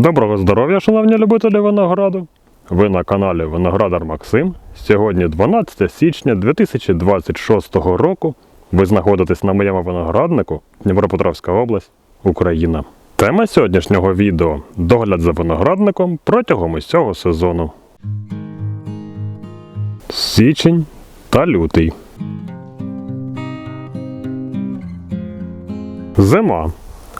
Доброго здоров'я, шановні любителі винограду! Ви на каналі Виноградар Максим. Сьогодні 12 січня 2026 року. Ви знаходитесь на моєму винограднику Дніпропетровська область, Україна. Тема сьогоднішнього відео догляд за виноградником протягом усього сезону. Січень та лютий. Зима.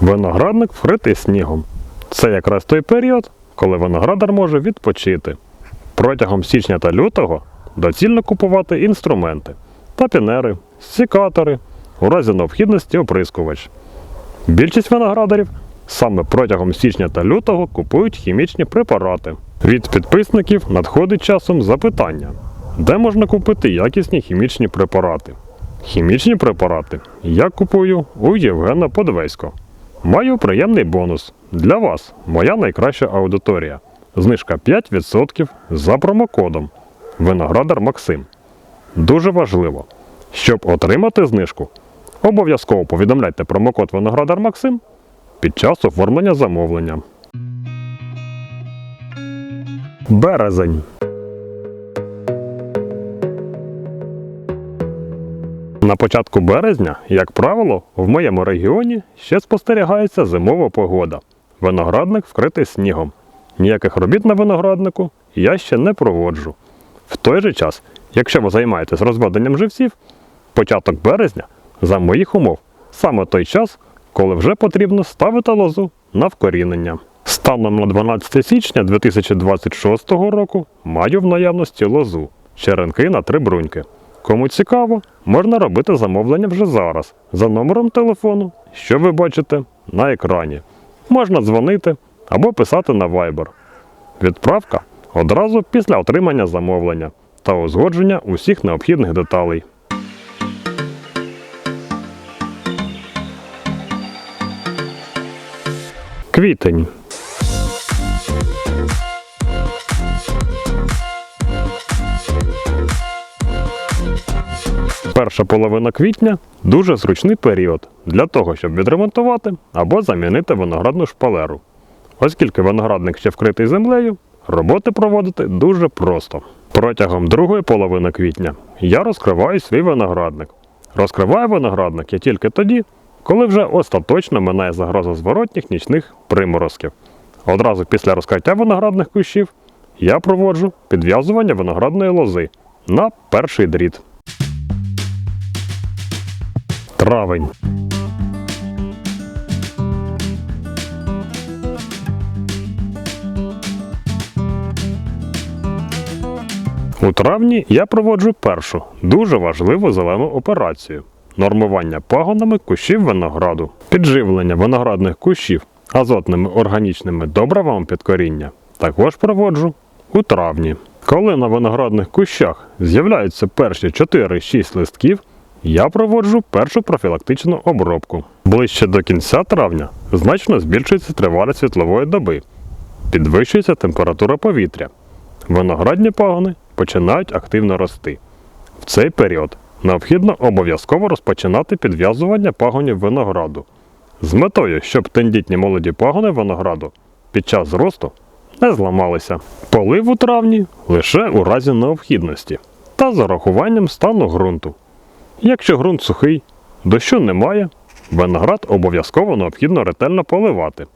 Виноградник вкритий снігом. Це якраз той період, коли виноградар може відпочити. Протягом січня та лютого доцільно купувати інструменти, тапінери, сікатори, у разі необхідності оприскувач. Більшість виноградарів саме протягом січня та лютого купують хімічні препарати. Від підписників надходить часом запитання, де можна купити якісні хімічні препарати. Хімічні препарати я купую у Євгена Подвесько. Маю приємний бонус. Для вас моя найкраща аудиторія. Знижка 5% за промокодом Виноградар Максим. Дуже важливо, щоб отримати знижку, обов'язково повідомляйте промокод Виноградар Максим під час оформлення замовлення. Березень. На початку березня, як правило, в моєму регіоні ще спостерігається зимова погода. Виноградник вкритий снігом. Ніяких робіт на винограднику я ще не проводжу. В той же час, якщо ви займаєтесь розведенням живців, початок березня, за моїх умов, саме той час, коли вже потрібно ставити лозу на вкорінення. Станом на 12 січня 2026 року маю в наявності лозу, черенки на три бруньки. Кому цікаво, можна робити замовлення вже зараз за номером телефону, що ви бачите на екрані. Можна дзвонити або писати на Viber. Відправка одразу після отримання замовлення та узгодження усіх необхідних деталей. Квітень. Перша половина квітня дуже зручний період для того, щоб відремонтувати або замінити виноградну шпалеру. Оскільки виноградник ще вкритий землею, роботи проводити дуже просто. Протягом другої половини квітня я розкриваю свій виноградник. Розкриваю виноградник я тільки тоді, коли вже остаточно минає загроза зворотніх нічних приморозків. Одразу після розкриття виноградних кущів я проводжу підв'язування виноградної лози на перший дріт. Травень. У травні я проводжу першу дуже важливу зелену операцію нормування пагонами кущів винограду, підживлення виноградних кущів азотними органічними добривами під коріння також проводжу у травні. Коли на виноградних кущах з'являються перші 4-6 листків, я проводжу першу профілактичну обробку. Ближче до кінця травня значно збільшується тривалість світлової доби, підвищується температура повітря. Виноградні пагони починають активно рости. В цей період необхідно обов'язково розпочинати підв'язування пагонів винограду з метою, щоб тендітні молоді пагони винограду під час зросту не зламалися. Полив у травні лише у разі необхідності та з урахуванням стану ґрунту. Якщо ґрунт сухий, дощу немає, виноград обов'язково необхідно ретельно поливати.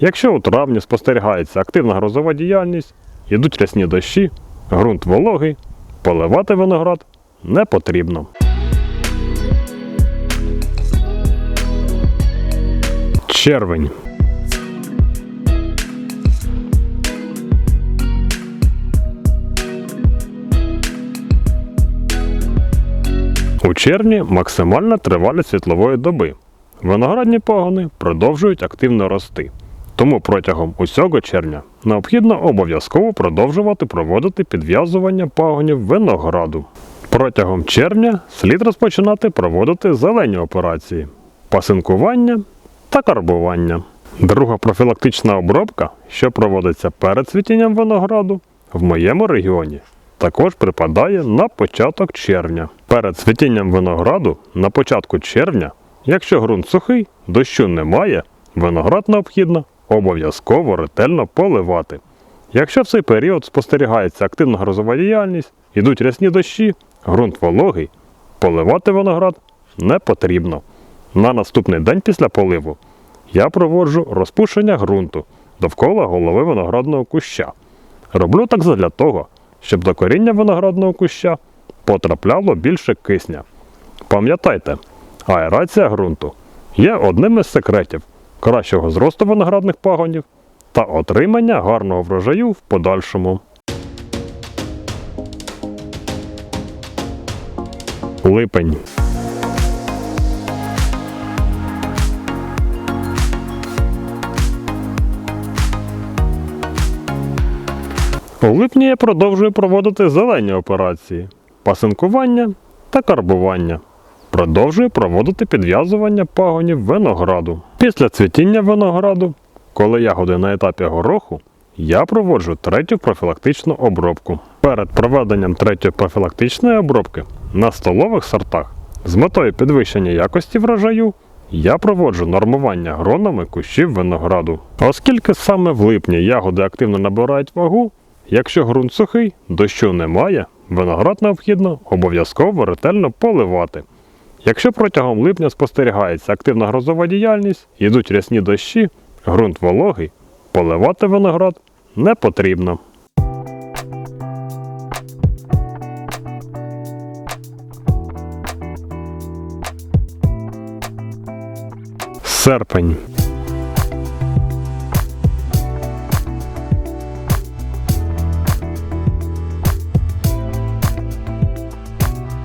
Якщо у травні спостерігається активна грозова діяльність, йдуть рясні дощі, ґрунт вологий, поливати виноград не потрібно. Червень. У червні максимальна тривалість світлової доби. Виноградні пагони продовжують активно рости. Тому протягом усього червня необхідно обов'язково продовжувати проводити підв'язування пагонів винограду. Протягом червня слід розпочинати проводити зелені операції пасинкування та карбування. Друга профілактична обробка, що проводиться перед цвітінням винограду, в моєму регіоні також припадає на початок червня. Перед цвітінням винограду на початку червня, якщо ґрунт сухий, дощу немає, виноград необхідно обов'язково ретельно поливати. Якщо в цей період спостерігається активна грозова діяльність, ідуть рясні дощі, ґрунт вологий, поливати виноград не потрібно. На наступний день після поливу я проводжу розпушення ґрунту довкола голови виноградного куща. Роблю так задля того, щоб до коріння виноградного куща потрапляло більше кисня. Пам'ятайте, аерація ґрунту є одним із секретів кращого зросту виноградних пагонів та отримання гарного врожаю в подальшому. Липень. У липні я продовжую проводити зелені операції, пасинкування та карбування. Продовжую проводити підв'язування пагонів винограду. Після цвітіння винограду, коли ягоди на етапі гороху, я проводжу третю профілактичну обробку. Перед проведенням третьої профілактичної обробки на столових сортах з метою підвищення якості врожаю я проводжу нормування гронами кущів винограду. Оскільки саме в липні ягоди активно набирають вагу, якщо ґрунт сухий, дощу немає, виноград необхідно обов'язково ретельно поливати. Якщо протягом липня спостерігається активна грозова діяльність, йдуть рясні дощі, ґрунт вологий, поливати виноград не потрібно. Серпень.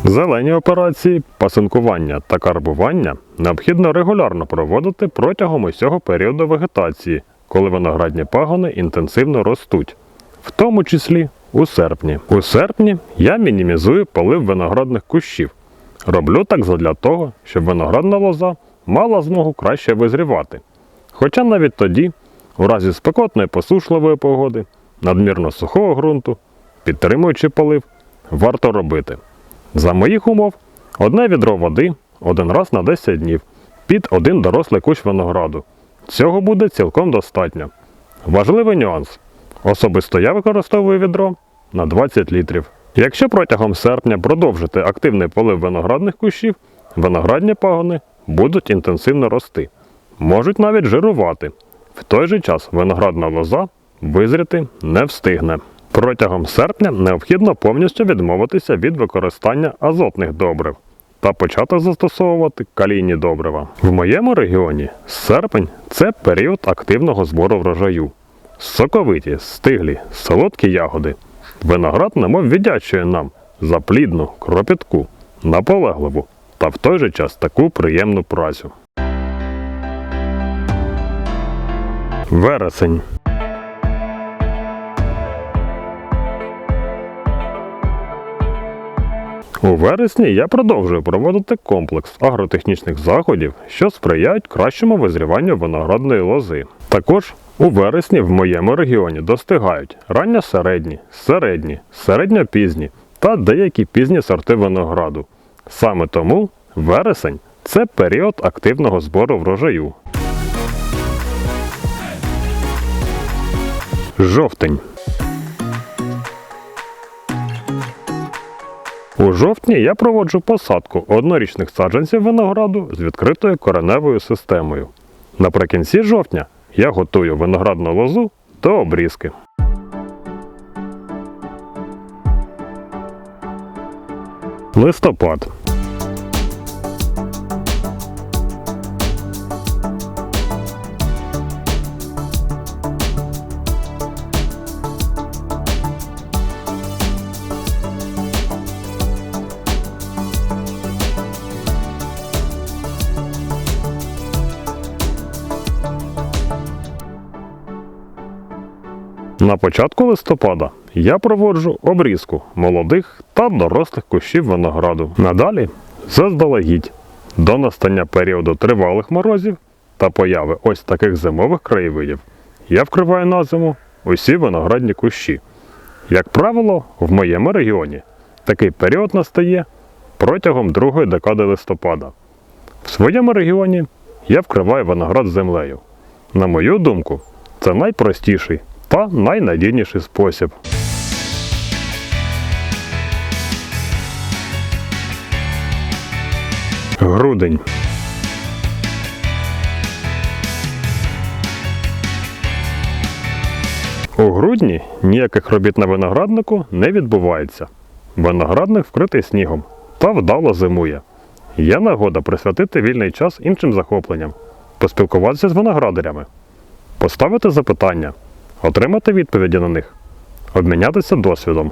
Зелені операції, пасинкування та карбування необхідно регулярно проводити протягом усього періоду вегетації, коли виноградні пагони інтенсивно ростуть, в тому числі у серпні. У серпні я мінімізую полив виноградних кущів. Роблю так задля того, щоб виноградна лоза мала змогу краще визрівати. Хоча навіть тоді, у разі спекотної посушливої погоди, надмірно сухого ґрунту, підтримуючи полив, варто робити. За моїх умов, одне відро води один раз на 10 днів під один дорослий кущ винограду. Цього буде цілком достатньо. Важливий нюанс. Особисто я використовую відро на 20 літрів. Якщо протягом серпня продовжити активний полив виноградних кущів, виноградні пагони будуть інтенсивно рости, можуть навіть жирувати. В той же час виноградна лоза визріти не встигне. Протягом серпня необхідно повністю відмовитися від використання азотних добрив та почати застосовувати калійні добрива. В моєму регіоні серпень це період активного збору врожаю. Соковиті, стиглі, солодкі ягоди. Виноград немов віддячує нам за плідну, кропітку, наполегливу та в той же час таку приємну працю. Вересень. У вересні я продовжую проводити комплекс агротехнічних заходів, що сприяють кращому визріванню виноградної лози. Також у вересні в моєму регіоні достигають ранньосередні, середні, середньопізні та деякі пізні сорти винограду. Саме тому вересень це період активного збору врожаю. Жовтень. У жовтні я проводжу посадку однорічних саджанців винограду з відкритою кореневою системою. Наприкінці жовтня я готую виноградну лозу до обрізки. Листопад. На початку листопада я проводжу обрізку молодих та дорослих кущів винограду. Надалі заздалегідь до настання періоду тривалих морозів та появи ось таких зимових краєвидів я вкриваю на зиму усі виноградні кущі. Як правило, в моєму регіоні такий період настає протягом другої декади листопада. В своєму регіоні я вкриваю виноград землею. На мою думку, Це найпростіший та найнадійніший спосіб. Грудень. У грудні ніяких робіт на винограднику не відбувається. Виноградник вкритий снігом та вдало зимує. Є нагода присвятити вільний час іншим захопленням, поспілкуватися з виноградарями, поставити запитання, отримати відповіді на них, обмінятися досвідом.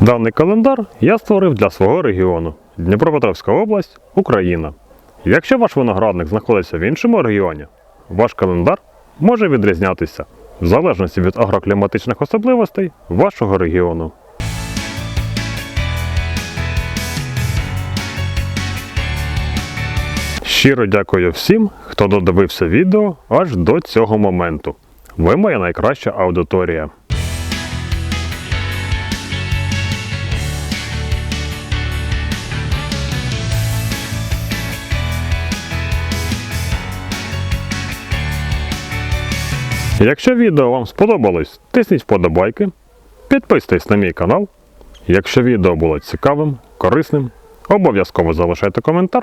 Даний календар я створив для свого регіону Дніпропетровська область, Україна. Якщо ваш виноградник знаходиться в іншому регіоні, ваш календар може відрізнятися в залежності від агрокліматичних особливостей вашого регіону. Щиро дякую всім, хто додивився відео аж до цього моменту. Ви моя найкраща аудиторія. Якщо відео вам сподобалось, тисніть вподобайки, підписуйтесь на мій канал. Якщо відео було цікавим, корисним, обов'язково залишайте коментар.